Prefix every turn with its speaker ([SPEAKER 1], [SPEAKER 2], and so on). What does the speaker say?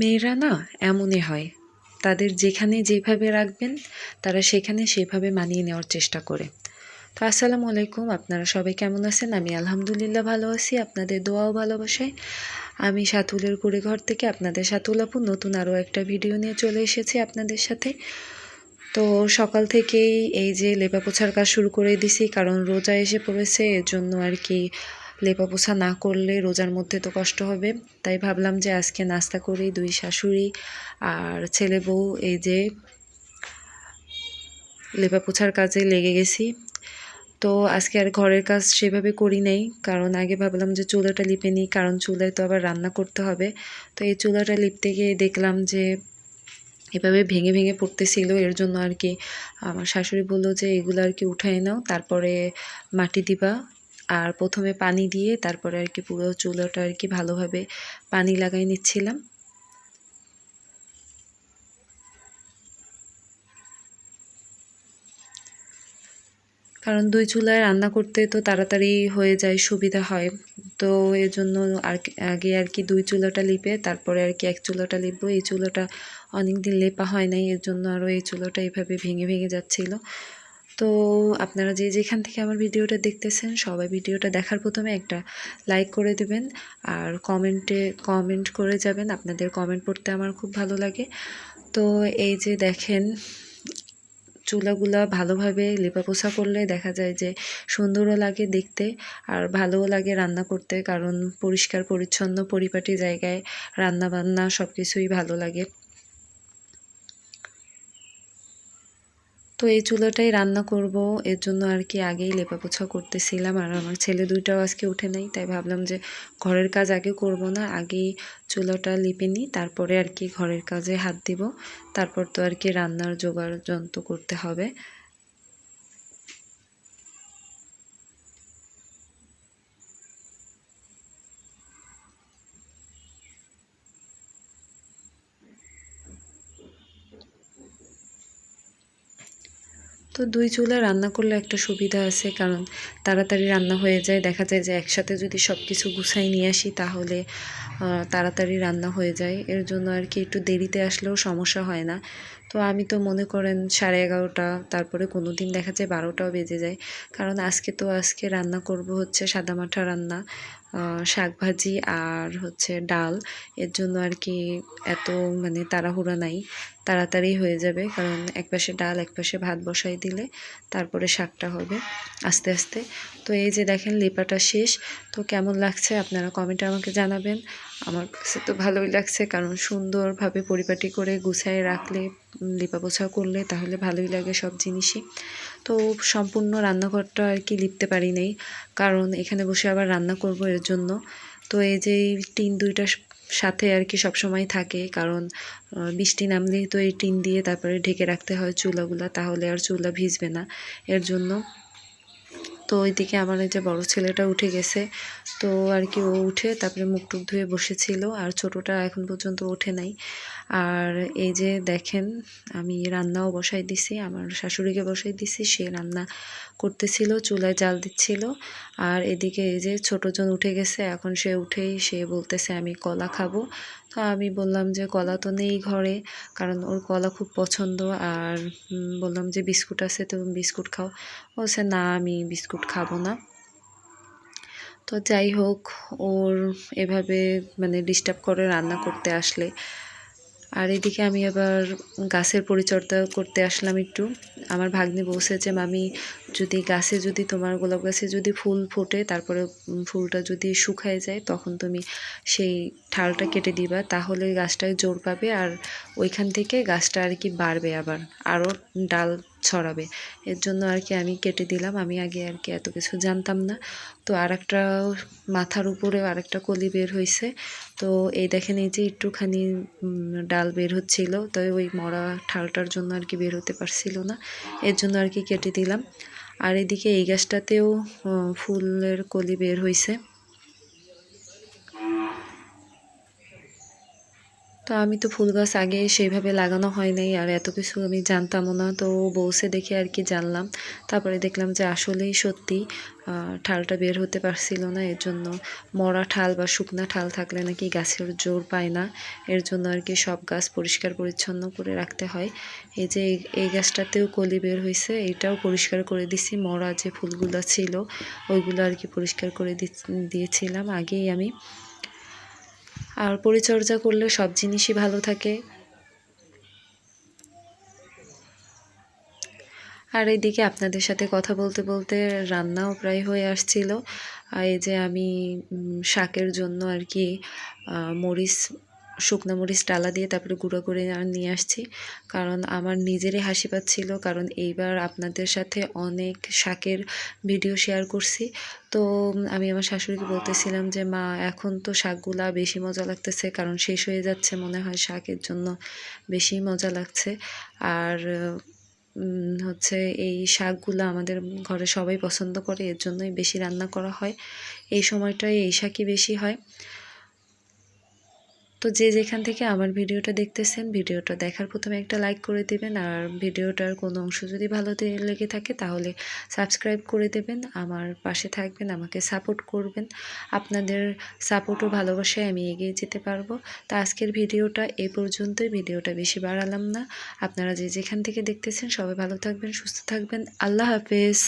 [SPEAKER 1] মেয়েরা না এমনই হয়। তাদের যেখানে যেভাবে রাখবেন, তারা সেখানে সেভাবে মানিয়ে নেওয়ার চেষ্টা করে। তো আসসালামু আলাইকুম, আপনারা সবাই কেমন আছেন? আমি আলহামদুলিল্লাহ ভালো আছি, আপনাদের দোয়াও ভালোবাসায়। আমি সাতুলের কুড়ে ঘর থেকে আপনাদের সাতুল আপু, নতুন আরও একটা ভিডিও নিয়ে চলে এসেছি আপনাদের সাথে। তো সকাল থেকেই এই যে লেপা পোছার কাজ শুরু করে দিছি, কারণ রোজা এসে পড়েছে এর জন্য আর কি লেপা পোছা না করলে রোজার মধ্যে তো কষ্ট হবে। তাই ভাবলাম যে আজকে নাস্তা করি, দুই শাশুড়ি আর ছেলে বউ, এই যে লেপা পোছার কাজে লেগে গেছি। তো আজকে আর ঘরের কাজ সেভাবে করি নাই, কারণ আগে ভাবলাম যে চুলাটা লিপে নিই, কারণ চুলায় তো আবার রান্না করতে হবে। তো এই চুলাটা লিপতে গিয়ে দেখলাম যে এভাবে ভেঙে ভেঙে পড়তেছিল, এর জন্য আর কি। আমার শাশুড়ি বলল যে এগুলো আর কি উঠাই নাও, তারপরে মাটি দিবা আর প্রথমে পানি দিয়ে তারপরে আর কি পুরো চুলোটা আর কি ভালোভাবে পানি লাগাই নিচ্ছিলাম। কারণ দুই চুলায় রান্না করতে তো তাড়াতাড়ি হয়ে যায়, সুবিধা হয়। তো এর জন্য আর আগে আর কি দুই চুলাটা লিপে তারপরে আর কি এক চুলাটা লিপবো। এই চুলাটা অনেক দিন লেপা হয় নাই, এর জন্য আরও এই চুলাটা এইভাবে ভেঙে ভেঙে যাচ্ছিল। তো আপনারা যে যেখান থেকে আমার ভিডিওটা দেখতেছেন, সবাই ভিডিওটা দেখার প্রথমে একটা লাইক করে দেবেন। আর কমেন্টে কমেন্ট করে যাবেন। আপনাদের কমেন্ট পড়তে আমার খুব ভালো লাগে। তো এই যে দেখেন, চুলাগুলা ভালোভাবে লেপাপোছা করলে দেখা যায় যে সুন্দরও লাগে দেখতে আর ভালোও লাগে রান্না করতে, কারণ পরিষ্কার, পরিচ্ছন্ন, পরিপাটি জায়গায় রান্না বান্না সব কিছুই ভালো লাগে। তো এই চুলোটাই রান্না করব। এর জন্য আর কি আগেই লেপাপোছা করতেছিলাম আর আমার ছেলে দুইটাও আজকে উঠে নাই, তাই ভাবলাম যে ঘরের কাজ আগে করব না, আগেই চুলোটা লিপে নিই, তারপরে আর কি ঘরের কাজে হাত দিব। তারপর তো আর কি রান্নার জোগাড় যন্ত্র করতে হবে। তো দুই চুলা রান্না করলে একটা সুবিধা আছে, কারণ তাড়াতাড়ি রান্না হয়ে যায়। দেখা যায় যে একসাথে যদি সব কিছু গুছাই নিয়ে আসি, তাহলে তাড়াতাড়ি রান্না হয়ে যায়। এর জন্য আর কি একটু দেরিতে আসলেও সমস্যা হয় না। তো আমি তো মনে করেন সাড়ে এগারোটা, তারপরে কোনো দিন দেখা যায় বারোটাও বেজে যায়। কারণ আজকে তো আজকে রান্না করব হচ্ছে সাদামাঠা রান্না। শাক ভাজি আর হচ্ছে ডাল। এর জন্য আর কি এত মানে তাড়াহুড়া নাই। তাড়াতাড়ি হয়ে যাবে, কারণ এক পাশে ডাল, এক পাশে ভাত বসাই দিলে তারপরে শাকটা হবে আস্তে আস্তে। তো এই যে দেখেন লেপাটা শেষ, তো কেমন লাগছে আপনারা কমেন্টে আমাকে জানাবেন। আমার কাছে তো ভালোই লাগছে, কারণ সুন্দরভাবে পরিপাটি করে গুছায় রাখলে লিপা পোছা করলে তাহলে ভালোই লাগে সব জিনিসই। তো সম্পূর্ণ রান্নাঘরটা আর কি লিপতে পারি নাই। কারণ এখানে বসে আবার রান্না করব এর জন্য। তো এই যে টিন দুইটা সাথে আর কি সবসময় থাকে। কারণ বৃষ্টি নামলেই তো এই টিন দিয়ে তারপরে ঢেকে রাখতে হয় চুলাগুলা, তাহলে আর চুলা ভিজবে না এর জন্য। তো ওইদিকে আমার এই যে বড় ছেলেটা উঠে গেছে। তো আর কি ও উঠে তারপরে মুখ টুক ধুয়ে বসেছিল। আর ছোটটা এখন পর্যন্ত ওঠে নাই। আর এই যে দেখেন, আমি রান্নাও বসাই দিছি, আমার শাশুড়িকে বসাই দিছি, সে রান্না করতেছিল, চুলায় জাল দিচ্ছিল। আর এদিকে এই যে ছোটোজন উঠে গেছে, এখন সে উঠেই সে বলতেছে, আমি কলা খাব। তো আমি বললাম যে, কলা তো নেই ঘরে, কারণ ওর কলা খুব পছন্দ। আর বললাম যে, বিস্কুট আছে তো বিস্কুট খাও। বলছে, না, আমি বিস্কুট খাব না। তো যাই হোক, ওর এভাবে মানে ডিস্টার্ব করে রান্না করতে আসলে। আর এদিকে আমি আবার গাছের পরিচর্যা করতে আসলাম একটু। আমার ভাগ্নি বলছে যে, মামি, যদি গাছে যদি তোমার গোলাপ গাছে যদি ফুল ফোটে, তারপরে ফুলটা যদি শুকায় যায়, তখন তুমি সেই ঠালটা কেটে দিবা। তাহলে গাছটায় জোর পাবে আর ওইখান থেকে গাছটা আর কি বাড়বে আবার। আরও ডাল ছড়াবে। এর জন্য আর কি আমি কেটে দিলাম। আমি আগে আর কি এত কিছু জানতাম না। তো আর একটা মাথার উপরে আর একটা কলি বের হয়েছে তো এই দেখেন এই যে একটুখানি ডাল বের হচ্ছিল। তো ওই মরা ঠালটার জন্য আর কি বের হতে পারছিল না। এর জন্য আর কি কেটে দিলাম। আর এদিকে এই গাছটাতেও ফুলের কলি বের হয়েছে তো আমি তো ফুল গাছ আগে সেইভাবে লাগানো হয় নাই, আর এত কিছু আমি জানতামও না। তো বলছে দেখে আর কি জানলাম। তারপরে দেখলাম যে আসলেই সত্যি ঠালটা বের হতে পারছিল না, এর জন্য মরা ঠাল বা শুকনা ঠাল থাকলে নাকি গাছের জোর পায় না। এর জন্য আর কি সব গাছ পরিষ্কার পরিচ্ছন্ন করে রাখতে হয়। এই যে এই- গাছটাতেও কলি বের হয়েছে এটাও পরিষ্কার করে দিছি। মরা যে ফুলগুলো ছিল, ওইগুলো আর কি পরিষ্কার করে দিয়েছিলাম আগেই আমি। আর পরিচর্যা করলে সব জিনিসই ভালো থাকে। আর এইদিকে আপনাদের সাথে কথা বলতে বলতে রান্নাও প্রায় হয়ে আসছিল। এই যে আমি শাকের জন্য আর কি মরিচ শুকনো মরিচ ডালা দিয়ে তারপরে গুঁড়ো করে নিয়ে আসছি। কারণ আমার নিজেরই হাসি পাচ্ছিল, কারণ এইবার আপনাদের সাথে অনেক শাকের ভিডিও শেয়ার করছি। তো আমি আমার শাশুড়িকে বলতেছিলাম যে, মা, এখন তো শাকগুলা বেশি মজা লাগতেছে, কারণ শেষ হয়ে যাচ্ছে মনে হয় শাকের জন্য বেশি মজা লাগছে। আর হচ্ছে এই শাকগুলো আমাদের ঘরে সবাই পছন্দ করে, এর জন্যই বেশি রান্না করা হয়। এই সময়টায় এই শাকই বেশি হয়। তো যে যেখান থেকে আমার ভিডিওটা দেখতেছেন, ভিডিওটা দেখার প্রথমে একটা লাইক করে দেবেন। আর ভিডিওটার কোনো অংশ যদি ভালো লেগে থাকে, তাহলে সাবস্ক্রাইব করে দেবেন। আমার পাশে থাকবেন, আমাকে সাপোর্ট করবেন। আপনাদের সাপোর্ট ও ভালোবাসায় আমি এগিয়ে যেতে পারব। তো আজকের ভিডিওটা এ পর্যন্তই। ভিডিওটা বেশি বাড়ালাম না। আপনারা যে যেখান থেকে দেখতেছেন, সবাই ভালো থাকবেন, সুস্থ থাকবেন। আল্লাহ হাফেজ।